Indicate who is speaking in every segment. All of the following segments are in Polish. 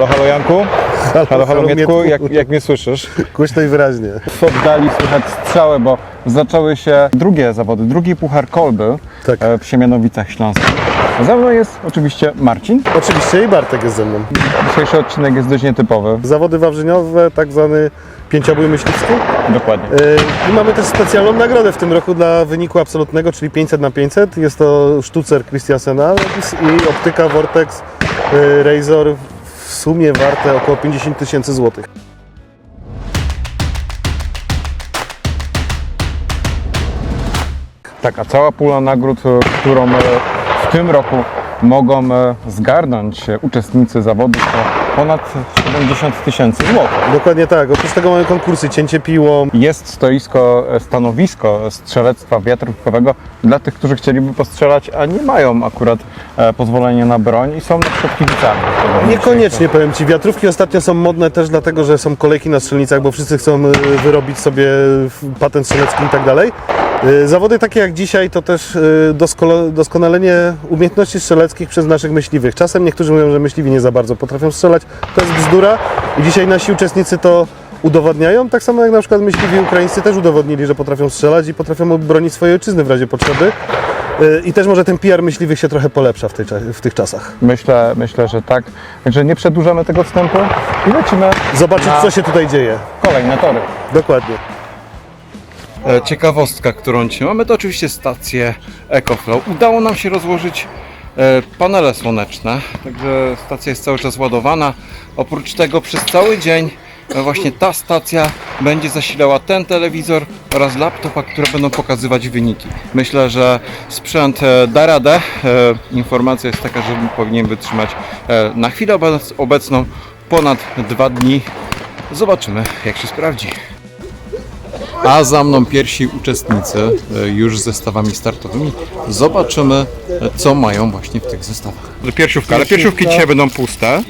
Speaker 1: Halo, halo Janku? Halo, halo,
Speaker 2: halo,
Speaker 1: Mietku, jak, jak mnie słyszysz?
Speaker 2: Głośno i wyraźnie.
Speaker 1: W oddali słychać strzały, bo zaczęły się drugie zawody, drugi Puchar Kolby
Speaker 2: Tak.
Speaker 1: e, w Siemianowicach Śląskich. Ze mną jest oczywiście Marcin.
Speaker 2: Oczywiście i Bartek jest ze mną.
Speaker 1: Dzisiejszy odcinek jest dość nietypowy.
Speaker 2: Zawody wawrzeniowe, tak zwany pięciobój myśliwski.
Speaker 1: Dokładnie.
Speaker 2: Yy, I mamy też specjalną nagrodę w tym roku dla wyniku absolutnego, czyli 500 na 500. Jest to sztucer Christiansena i optyka Vortex yy, Razor w sumie warte około 50 tysięcy złotych.
Speaker 1: Tak, a cała pula nagród, e, którą e, w tym roku mogą e, zgarnąć uczestnicy zawodów, to ponad 70 tysięcy złotych.
Speaker 2: Dokładnie tak. Oprócz tego mamy konkursy cięcie piłą.
Speaker 1: Jest stoisko, e, stanowisko strzelectwa wiatrówkowego dla tych, którzy chcieliby postrzelać, a nie mają akurat e, pozwolenia na broń i są na przykład kibicami.
Speaker 2: Niekoniecznie powiem Ci. Wiatrówki ostatnio są modne też dlatego, że są kolejki na strzelnicach, bo wszyscy chcą y, wyrobić sobie patent strzelecki i tak dalej. Y, Zawody takie jak dzisiaj to też y, doskonalenie umiejętności strzeleckich przez naszych myśliwych. Czasem niektórzy mówią, że myśliwi nie za bardzo potrafią strzelać. To jest bzdura i dzisiaj nasi uczestnicy to udowadniają. Tak samo jak na przykład myśliwi ukraińscy też udowodnili, że potrafią strzelać i potrafią bronić swojej ojczyzny w razie potrzeby. Y, I też może ten PR myśliwych się trochę polepsza w, tej, w tych czasach.
Speaker 1: Myślę, myślę, że tak. Także nie przedłużamy tego wstępu i lecimy
Speaker 2: Zobaczyć, co się tutaj dzieje.
Speaker 1: kolejne tory.
Speaker 2: Dokładnie.
Speaker 1: E, Ciekawostka, którą dzisiaj mamy, to oczywiście stację EcoFlow. Udało nam się rozłożyć e, panele słoneczne, także stacja jest cały czas ładowana. Oprócz tego przez cały dzień e, właśnie ta stacja będzie zasilała ten telewizor oraz laptopa, które będą pokazywać wyniki. Myślę, że sprzęt da radę. Informacja jest taka, że powinien wytrzymać na chwilę obec- obecną ponad dwa dni. Zobaczymy, jak się sprawdzi. A za mną pierwsi uczestnicy e, już z zestawami startowymi. Zobaczymy, e, co mają właśnie w tych zestawach. Piersiówka, ale piersiówki dzisiaj będą puste.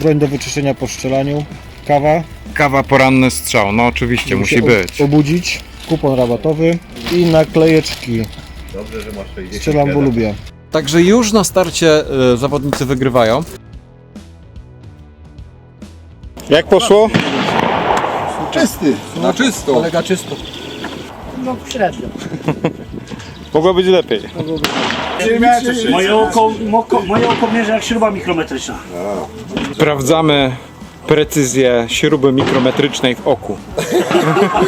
Speaker 3: broń do wyczyszczenia po strzelaniu, kawa,
Speaker 1: Kawa poranny strzał, no oczywiście, musi
Speaker 3: się
Speaker 1: być.
Speaker 3: ob- obudzić, kupon rabatowy i naklejeczki. Strzelam, bo lubię.
Speaker 1: Także już na starcie e, zawodnicy wygrywają. Jak poszło?
Speaker 4: Na czysto.
Speaker 3: Kolega czysto.
Speaker 1: Mogło być lepiej.
Speaker 5: Moje oko, moko, moje oko mierzy jak śruba mikrometryczna.
Speaker 1: Sprawdzamy precyzję śruby mikrometrycznej w oku.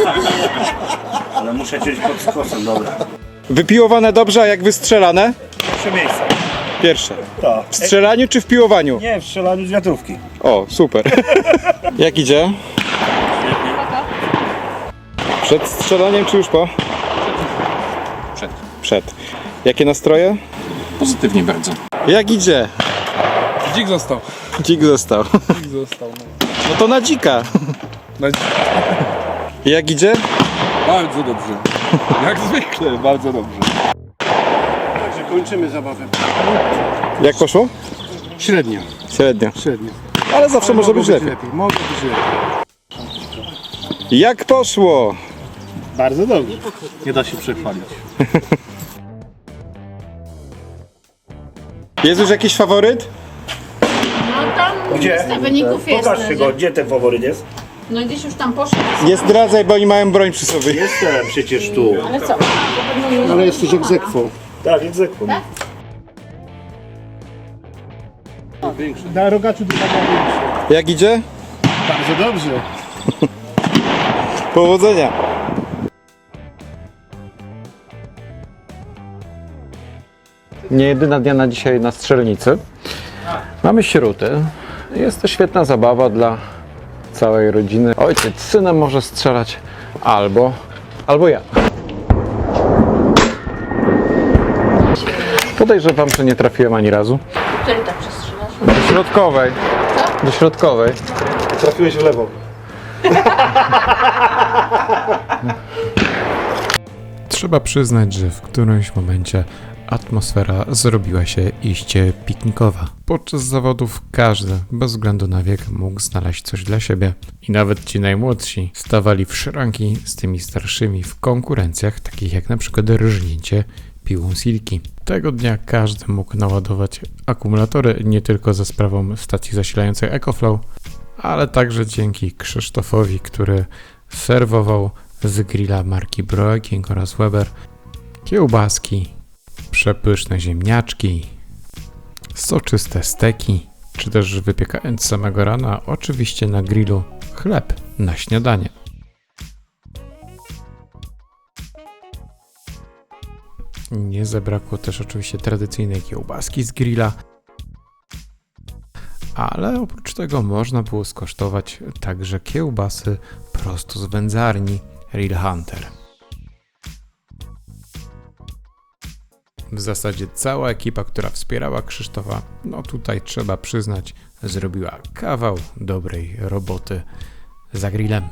Speaker 5: Ale muszę ciąć pod skosem, dobra.
Speaker 1: Wypiłowane dobrze, a jak wystrzelane?
Speaker 5: Trzy miejsca.
Speaker 1: Pierwsze.
Speaker 5: Tak.
Speaker 1: W strzelaniu czy w piłowaniu?
Speaker 5: Nie, w strzelaniu z wiatrówki.
Speaker 1: O, super. Jak idzie? Przed strzelaniem czy już po?
Speaker 4: Przed.
Speaker 1: Przed. Jakie nastroje?
Speaker 4: Pozytywnie bardzo.
Speaker 1: Jak idzie?
Speaker 4: Dzik został.
Speaker 1: Dzik został.
Speaker 4: Dzik został.
Speaker 1: No to na dzika.
Speaker 4: No.
Speaker 1: Jak idzie?
Speaker 4: Bardzo dobrze. Jak zwykle, bardzo dobrze.
Speaker 5: Także kończymy zabawę.
Speaker 1: Jak poszło?
Speaker 5: Średnio.
Speaker 1: Średnio.
Speaker 5: Średnio.
Speaker 1: Ale zawsze może być lepiej.
Speaker 5: lepiej. Mogło być lepiej.
Speaker 1: Jak poszło?
Speaker 5: Bardzo dobrze. Nie da się przechwalić.
Speaker 1: Jest już jakiś faworyt?
Speaker 6: No tam
Speaker 5: Gdzie?
Speaker 6: lista wyników jest.
Speaker 5: Pokażcie go, gdzie ten faworyt jest?
Speaker 6: No gdzieś już tam poszedł.
Speaker 1: Nie zdradzaj, bo oni mają broń przy sobie.
Speaker 5: Jestem przecież tu.
Speaker 6: Ale co?
Speaker 5: Ale jesteś egzekwą. Tak, egzekwą.
Speaker 3: Na rogaczu druga
Speaker 1: Jak idzie?
Speaker 3: Bardzo dobrze.
Speaker 1: Powodzenia. Nie jedyna dnia na dzisiaj na strzelnicy. Mamy śruty. Jest to świetna zabawa dla całej rodziny. Ojciec z synem może strzelać albo, albo ja. Podejrzewam, że nie trafiłem ani razu.
Speaker 6: Który tak przestrzelasz?
Speaker 1: Do środkowej. Do środkowej.
Speaker 2: Trafiłeś w lewo.
Speaker 7: Trzeba przyznać, że w którymś momencie atmosfera zrobiła się iście piknikowa. Podczas zawodów każdy, bez względu na wiek, mógł znaleźć coś dla siebie. I nawet ci najmłodsi stawali w szranki z tymi starszymi w konkurencjach, takich jak na przykład rżnięcie piłą Silki. Tego dnia każdy mógł naładować akumulatory nie tylko za sprawą stacji zasilającej EcoFlow, ale także dzięki Krzysztofowi, który serwował z grilla marki Broeking oraz Weber kiełbaski, przepyszne ziemniaczki, soczyste steki, czy też wypiekając samego rana, oczywiście na grillu, chleb na śniadanie. Nie zabrakło też oczywiście tradycyjnej kiełbaski z grilla, ale oprócz tego można było skosztować także kiełbasy prosto z wędzarni Real Hunter. W zasadzie cała ekipa, która wspierała Krzysztofa, no tutaj trzeba przyznać, zrobiła kawał dobrej roboty za grillem.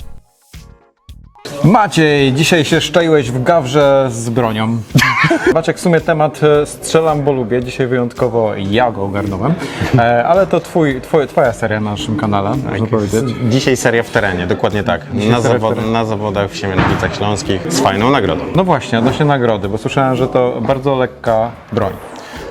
Speaker 1: Maciej, dzisiaj się szczaiłeś w gawrze z bronią. Maciek, w sumie temat e, strzelam, bo lubię. Dzisiaj wyjątkowo ja go ogarnąłem. E, ale to twój, twój, twoja seria na naszym kanale, można powiedzieć.
Speaker 8: Dzisiaj seria w terenie, dokładnie tak. Na, zawod, na zawodach w Siemianowicach Śląskich z fajną nagrodą.
Speaker 1: No właśnie, odnośnie nagrody, bo słyszałem, że to bardzo lekka broń.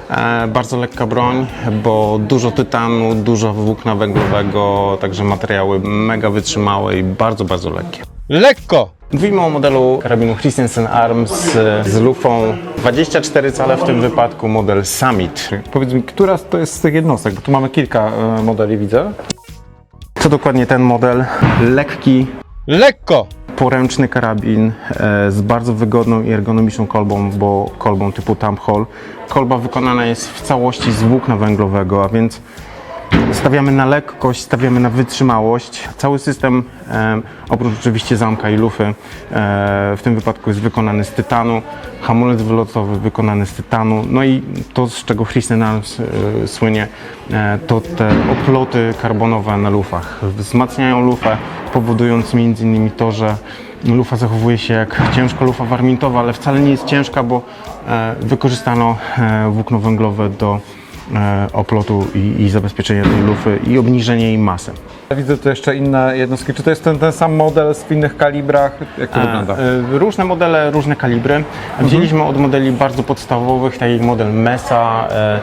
Speaker 8: E, bardzo lekka broń, bo dużo tytanu, dużo włókna węglowego, także materiały mega wytrzymałe i bardzo, bardzo lekkie.
Speaker 1: Lekko!
Speaker 8: Mówimy o modelu karabinu Christensen Arms z lufą 24 cale, w tym wypadku model Summit.
Speaker 1: Powiedz mi, która to jest z tych jednostek, bo tu mamy kilka e, modeli, widzę.
Speaker 8: Co dokładnie ten model? Lekki,
Speaker 1: Lekko!
Speaker 8: Poręczny karabin e, z bardzo wygodną i ergonomiczną kolbą, bo kolbą typu thumb hole. Kolba wykonana jest w całości z włókna węglowego, a więc stawiamy na lekkość, stawiamy na wytrzymałość. Cały system, oprócz oczywiście zamka i lufy, e, w tym wypadku jest wykonany z tytanu. Hamulec wylotowy wykonany z tytanu. No i to, z czego Christen Arms e, słynie, e, to te oploty karbonowe na lufach. Wzmacniają lufę, powodując innymi to, że lufa zachowuje się jak ciężka lufa warmintowa, ale wcale nie jest ciężka, bo e, wykorzystano włókno węglowe do oplotu i, i zabezpieczenia tej lufy i obniżenia jej masy.
Speaker 1: Widzę tu jeszcze inne jednostki. Czy to jest ten, ten sam model w innych kalibrach? Jak to wygląda?
Speaker 8: E, Różne modele, różne kalibry. Wzięliśmy od modeli bardzo podstawowych, tak jak model Mesa, e, e,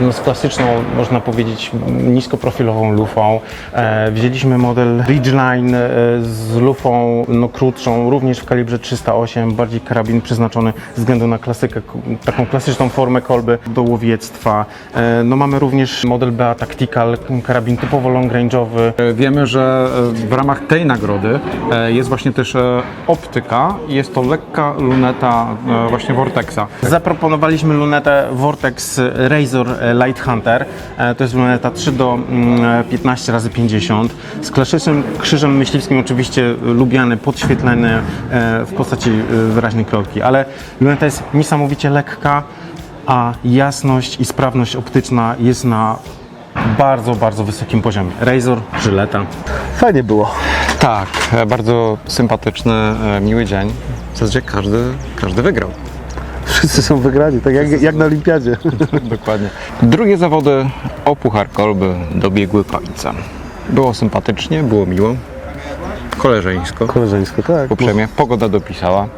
Speaker 8: no z klasyczną, można powiedzieć, niskoprofilową lufą. E, Wzięliśmy model Ridgeline e, z lufą no, krótszą, również w kalibrze 308, bardziej karabin przeznaczony ze względu na klasykę, k- taką klasyczną formę kolby do łowiectwa. E, No, mamy również model BA Tactical, karabin typowo long range'owy,
Speaker 1: E, Wiemy, że e, w ramach tej nagrody e, jest właśnie też e, optyka i jest to lekka luneta e, właśnie Vortexa.
Speaker 8: Zaproponowaliśmy lunetę Vortex Razor Light Hunter. E, To jest luneta 3 do mm, 15 razy 50 z klasycznym krzyżem myśliwskim, oczywiście lubiany, podświetlony e, w postaci e, wyraźnej kropki, ale luneta jest niesamowicie lekka, a jasność i sprawność optyczna jest na bardzo, bardzo wysokim poziomie. Razor, żyleta.
Speaker 2: Fajnie było.
Speaker 1: Tak, e, bardzo sympatyczny, e, miły dzień. W zasadzie każdy, każdy wygrał.
Speaker 2: Wszyscy są wygrani, tak jak, jak na olimpiadzie.
Speaker 1: Dokładnie. Drugie zawody o Puchar Kolby dobiegły końca. Było sympatycznie, było miło, koleżeńsko,
Speaker 2: Koleżeńsko, tak.
Speaker 1: uprzejmie. Pogoda dopisała.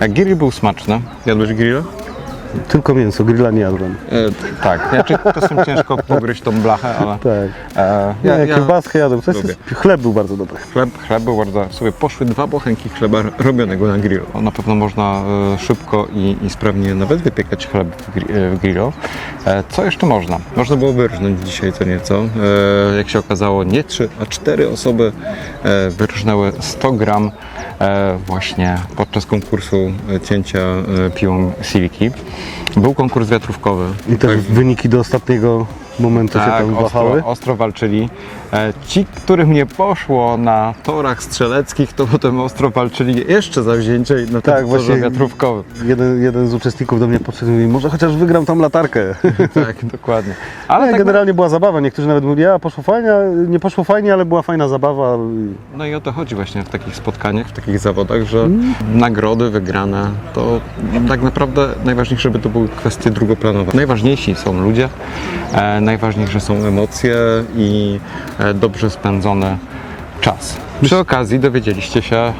Speaker 1: E, Grill był smaczny. Jadłeś grilla?
Speaker 2: Tylko mięso, grilla nie jadłem.
Speaker 1: E, tak, znaczy czasem ciężko pogryźć tą blachę, ale
Speaker 2: Tak.
Speaker 1: e,
Speaker 2: Ja,
Speaker 1: ja,
Speaker 2: nie,
Speaker 1: ja,
Speaker 2: kiełbaskę jadłem. To jest,
Speaker 1: lubię.
Speaker 2: chleb był bardzo dobry.
Speaker 1: chleb, chleb był bardzo, sobie poszły dwa bochenki chleba robionego na grillu. Na pewno można e, szybko i, i sprawnie nawet wypiekać chleb w, gri, e, w grillu. E, co jeszcze można? Można było wyrżnąć dzisiaj co nieco. E, jak się okazało, nie trzy, a cztery osoby e, wyrżnęły 100 gram e, właśnie podczas konkursu e, cięcia e, piłą Siliki. Był konkurs wiatrówkowy.
Speaker 2: I te wyniki do ostatniego momentu się
Speaker 1: Tak,
Speaker 2: tam
Speaker 1: ostro,
Speaker 2: wahały.
Speaker 1: ostro walczyli. E, Ci, którym nie poszło na torach strzeleckich, to potem ostro walczyli jeszcze za wzięcie na
Speaker 2: Tak, właśnie.
Speaker 1: wiatrówkowym.
Speaker 2: Jeden, jeden z uczestników do mnie podszedł i mówi, może chociaż wygram tam latarkę.
Speaker 1: Tak, dokładnie.
Speaker 2: Ale
Speaker 1: Ale tak,
Speaker 2: generalnie była zabawa. Niektórzy nawet mówili, a poszło fajnie, nie poszło fajnie, ale była fajna zabawa.
Speaker 1: no i o to chodzi właśnie w takich spotkaniach, w takich zawodach, że
Speaker 2: Mm.
Speaker 1: nagrody wygrane to tak naprawdę najważniejsze, żeby to były kwestie drugoplanowe. Najważniejsi są ludzie, e, najważniejsze są emocje i e, dobrze spędzony czas. Przy okazji dowiedzieliście się, e,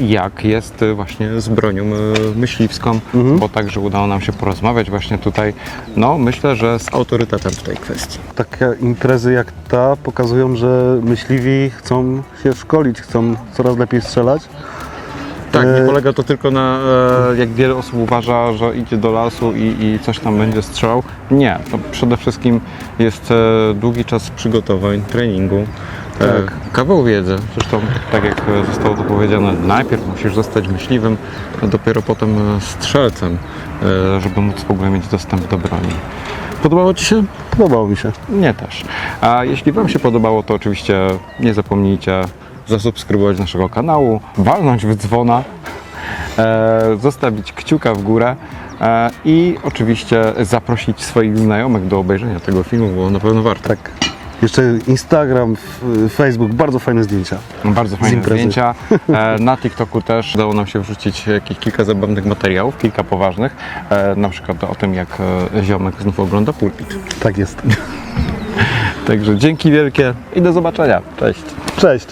Speaker 1: jak jest e, właśnie z bronią e, myśliwską, bo także udało nam się porozmawiać właśnie tutaj, no myślę, że z autorytetem w tej kwestii.
Speaker 2: Takie imprezy jak ta pokazują, że myśliwi chcą się szkolić, chcą coraz lepiej strzelać.
Speaker 1: Tak, nie polega to tylko na, e, jak wiele osób uważa, że idzie do lasu i, i coś tam będzie strzelał. Nie, to przede wszystkim jest e, długi czas przygotowań, treningu, e, kawał wiedzy. Zresztą, tak jak zostało tu powiedziane, najpierw musisz zostać myśliwym, a dopiero potem strzelcem, żeby móc w ogóle mieć dostęp do broni. Podobało Ci się?
Speaker 2: Podobało mi się.
Speaker 1: Nie też. A jeśli Wam się podobało, to oczywiście nie zapomnijcie zasubskrybować naszego kanału, walnąć w dzwona, e, zostawić kciuka w górę e, i oczywiście zaprosić swoich znajomych do obejrzenia tego filmu, bo na pewno warto.
Speaker 2: Tak. Jeszcze Instagram, Facebook, bardzo fajne zdjęcia.
Speaker 1: Bardzo fajne zdjęcia. E, na TikToku też udało nam się wrzucić jakieś kilka zabawnych materiałów, kilka poważnych, e, na przykład o tym, jak e, ziomek znów ogląda pulpit.
Speaker 2: Tak jest.
Speaker 1: Także dzięki wielkie i do zobaczenia. Cześć.
Speaker 2: Cześć.